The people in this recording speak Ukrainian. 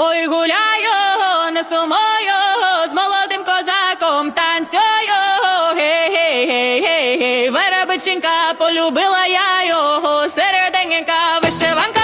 Ой, гуляю, не сумою, з молодим козаком танцюю, гей, гей, гей, гей, гей, веребиченька полюбила я його, середенька вишиванка.